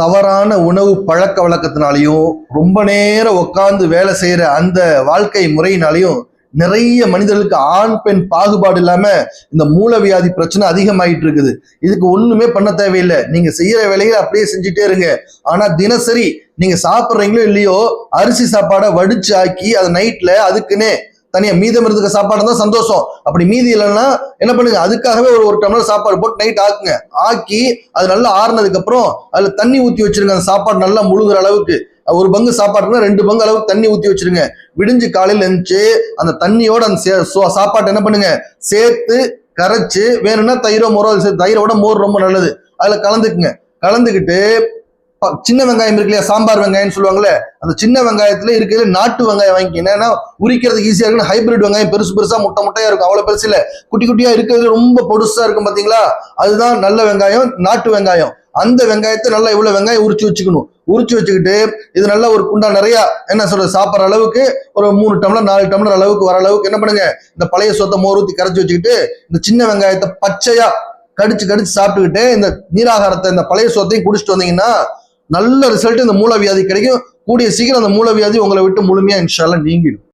தவறான உணவு பழக்க வழக்கத்தினாலையும் ரொம்ப நேரம் உட்காந்து வேலை செய்யற அந்த வாழ்க்கை முறையினாலையும் நிறைய மனிதர்களுக்கு ஆண் பெண் பாகுபாடு இல்லாம இந்த மூலவியாதி பிரச்சனை அதிகமாயிட்டு இருக்குது. இதுக்கு ஒண்ணுமே பண்ண தேவையில்லை. நீங்க செய்யற வேலையை அப்படியே செஞ்சுட்டே இருங்க. ஆனா தினசரி நீங்க சாப்பிட்றீங்களோ இல்லையோ அரிசி சாப்பாடை வடிச்சு ஆக்கி அதை நைட்ல அதுக்குன்னே தனியா மீதம் இருந்துக்க சாப்பாடு தான் சந்தோஷம். அப்படி மீதி இல்லைன்னா என்ன பண்ணுங்க? அதுக்காகவே ஒரு ஒரு டம்ளர் சாப்பாடு போட்டு நைட் ஆக்குங்க. ஆக்கி அது நல்லா ஆறுனதுக்கு அப்புறம் அதுல தண்ணி ஊற்றி வச்சிருங்க. அந்த சாப்பாடு நல்லா முழுகிற அளவுக்கு. ஒரு பங்கு சாப்பாடுனா ரெண்டு பங்கு அளவுக்கு தண்ணி ஊற்றி வச்சிருங்க. விடிஞ்சு காலையில் எழுந்துச்சு அந்த தண்ணியோட அந்த சே- சோ- சாப்பாட்டை என்ன பண்ணுங்க? சேர்த்து கரைச்சு வேணும்னா தயிரோ மோரோ சேர்த்து தயிரோட மோர் ரொம்ப நல்லது. அதில் கலந்துக்குங்க. கலந்துக்கிட்டு சின்ன வெங்காயம் இருக்கு இல்லையா? சாம்பார் வெங்காயம்னு சொல்லுவாங்கல்ல அந்த சின்ன வெங்காயத்துல இருக்கிறது நாட்டு வெங்காயம் வாங்கிக்கணும் ஏன்னா உரிக்கிறதுக்கு ஈஸியா இருக்குன்னு ஹைபிரிட் வெங்காயம் பெருசு பெருசா முட்டை முட்டையா இருக்கும். அவ்வளவு பெருசு இல்ல. குட்டி குட்டியா இருக்கிறது ரொம்ப பொடுசா இருக்கும் பாத்தீங்களா? அதுதான் நல்ல வெங்காயம் நாட்டு வெங்காயம். அந்த வெங்காயத்தை நல்லா இவ்வளவு வெங்காயம் உரிச்சு வச்சுக்கணும். உரிச்சு வச்சுக்கிட்டு இது நல்லா ஒரு குண்டா நிறைய என்ன சொல்றது சாப்பிட்ற அளவுக்கு ஒரு மூணு டம்ளர் நாலு டம்ளர் அளவுக்கு வர அளவுக்கு என்ன பண்ணுங்க? இந்த பழைய சொத்தை மோர் ஊத்தி கரைச்சு வச்சுக்கிட்டு இந்த சின்ன வெங்காயத்தை பச்சையா கடிச்சு கடிச்சு சாப்பிட்டுக்கிட்டு இந்த நீராகாரத்தை இந்த பழைய சோத்தையும் குடிச்சிட்டு வந்தீங்கன்னா நல்ல ரிசல்ட் இந்த மூலவியாதி கிடைக்கும். கூடிய சீக்கிரம் அந்த மூலவியாதி உங்களை விட்டு முழுமையா இன்ஷால்லாம் நீங்கிடும்.